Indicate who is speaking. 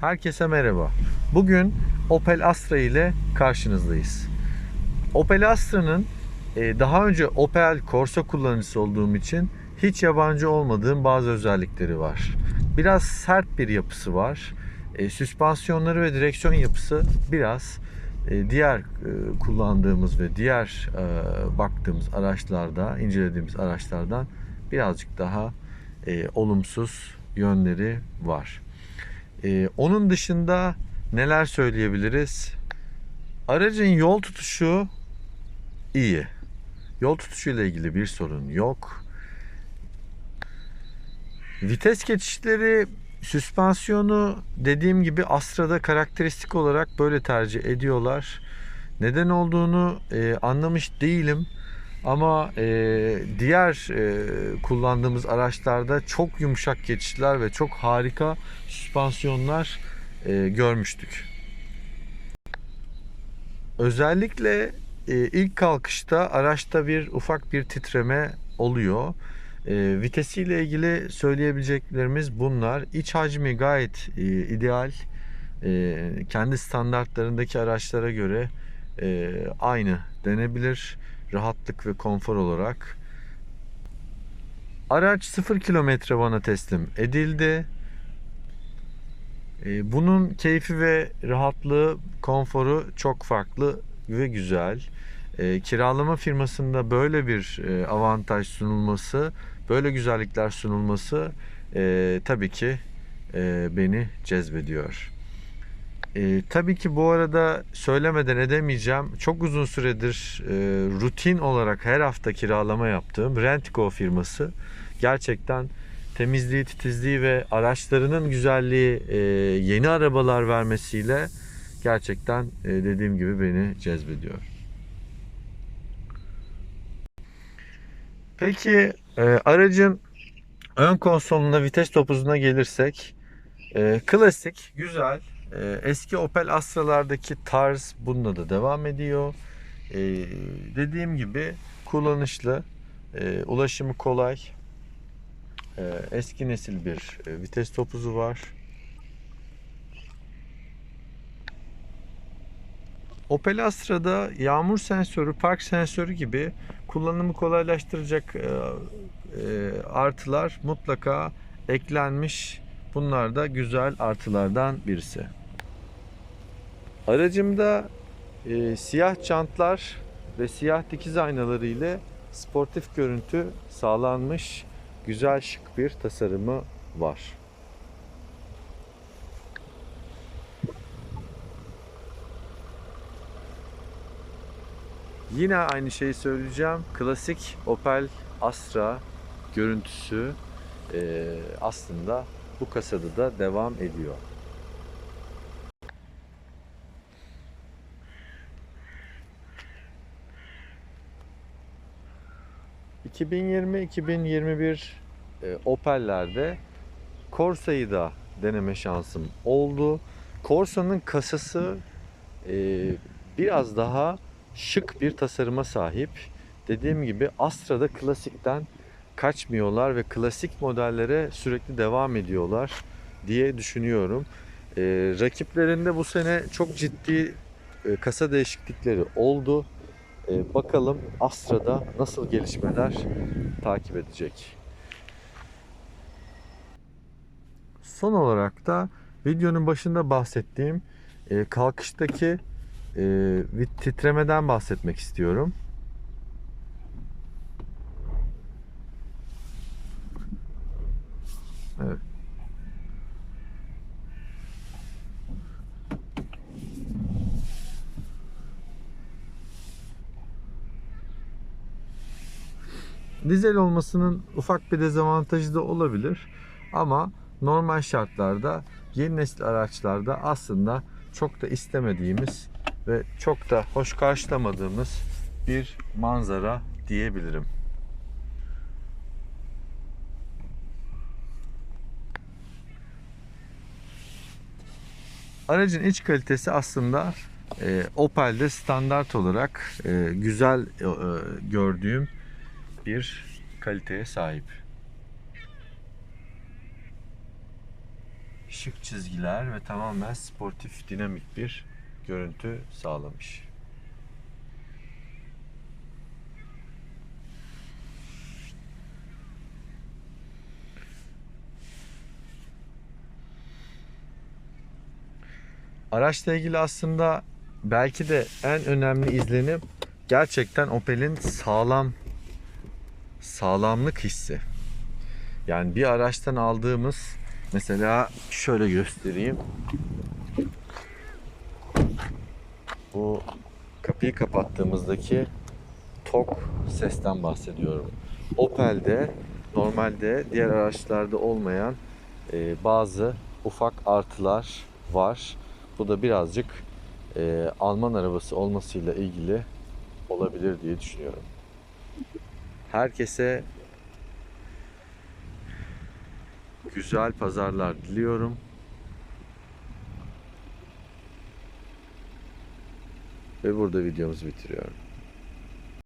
Speaker 1: Herkese merhaba. Bugün Opel Astra ile karşınızdayız. Opel Astra'nın e, daha önce Opel Corsa kullanıcısı olduğum için hiç yabancı olmadığım bazı özellikleri var. Biraz sert bir yapısı var. E, Süspansiyonları ve direksiyon yapısı biraz e, diğer kullandığımız ve diğer baktığımız araçlarda, incelediğimiz araçlardan birazcık daha olumsuz yönleri var. Ee, onun dışında neler söyleyebiliriz? Aracın yol tutuşu iyi. Yol tutuşu ile ilgili bir sorun yok. Vites geçişleri, süspansiyonu dediğim gibi Astra'da karakteristik olarak böyle tercih ediyorlar. Neden olduğunu e, anlamış değilim. Ama e, diğer e, kullandığımız araçlarda çok yumuşak geçişler ve çok harika süspansiyonlar e, görmüştük. Özellikle e, ilk kalkışta araçta bir ufak bir titreme oluyor. E, vitesiyle ilgili söyleyebileceklerimiz bunlar. İç hacmi gayet e, ideal. E, kendi standartlarındaki araçlara göre e, aynı denebilir rahatlık ve konfor olarak. Araç 0 kilometre bana teslim edildi. Ee, Bunun keyfi ve rahatlığı, konforu çok farklı ve güzel. Ee, Kiralama firmasında böyle bir e, avantaj sunulması, böyle güzellikler sunulması e, tabii ki e, beni cezbediyor. E, tabii ki bu arada söylemeden edemeyeceğim. Çok uzun süredir e, rutin olarak her hafta kiralama yaptığım Rentco firması gerçekten temizliği, titizliği ve araçlarının güzelliği e, yeni arabalar vermesiyle gerçekten e, dediğim gibi beni cezbediyor. Peki e, aracın ön konsoluna vites topuzuna gelirsek e, klasik, güzel, eski Opel Astra'lardaki tarz bununla da devam ediyor. Ee, dediğim gibi kullanışlı, e, ulaşımı kolay. Ee, eski nesil bir e, vites topuzu var. Opel Astra'da yağmur sensörü, park sensörü gibi kullanımı kolaylaştıracak e, artılar mutlaka eklenmiş. Bunlar da güzel artılardan birisi. Aracımda e, siyah jantlar ve siyah dikiz aynaları ile sportif görüntü sağlanmış güzel şık bir tasarımı var. Yine aynı şeyi söyleyeceğim. Klasik Opel Astra görüntüsü e, aslında bu kasada da devam ediyor. ...2020-2021 e, Opel'lerde Corsa'yı da deneme şansım oldu. Corsa'nın kasası e, biraz daha şık bir tasarıma sahip. Dediğim gibi Astra'da klasikten kaçmıyorlar ve klasik modellere sürekli devam ediyorlar diye düşünüyorum. Ee, rakiplerinde bu sene çok ciddi e, kasa değişiklikleri oldu. Ee, bakalım Astra'da nasıl gelişmeler takip edecek. Son olarak da videonun başında bahsettiğim e, kalkıştaki e, titremeden bahsetmek istiyorum. Evet. Dizel olmasının ufak bir dezavantajı da olabilir. Ama normal şartlarda yeni nesil araçlarda aslında çok da istemediğimiz ve çok da hoş karşılamadığımız bir manzara diyebilirim. Aracın iç kalitesi aslında e, Opel'de standart olarak e, güzel e, e, gördüğüm bir kaliteye sahip. şık çizgiler ve tamamen sportif, dinamik bir görüntü sağlamış. Araçla ilgili aslında belki de en önemli izlenim gerçekten Opel'in sağlam sağlamlık hissi. Yani bir araçtan aldığımız mesela şöyle göstereyim. Bu kapıyı kapattığımızdaki tok sesten bahsediyorum. Opel'de normalde diğer araçlarda olmayan e, bazı ufak artılar var. Bu da birazcık e, Alman arabası olmasıyla ilgili olabilir diye düşünüyorum. Herkese güzel pazarlar diliyorum. Ve burada videomuzu bitiriyorum.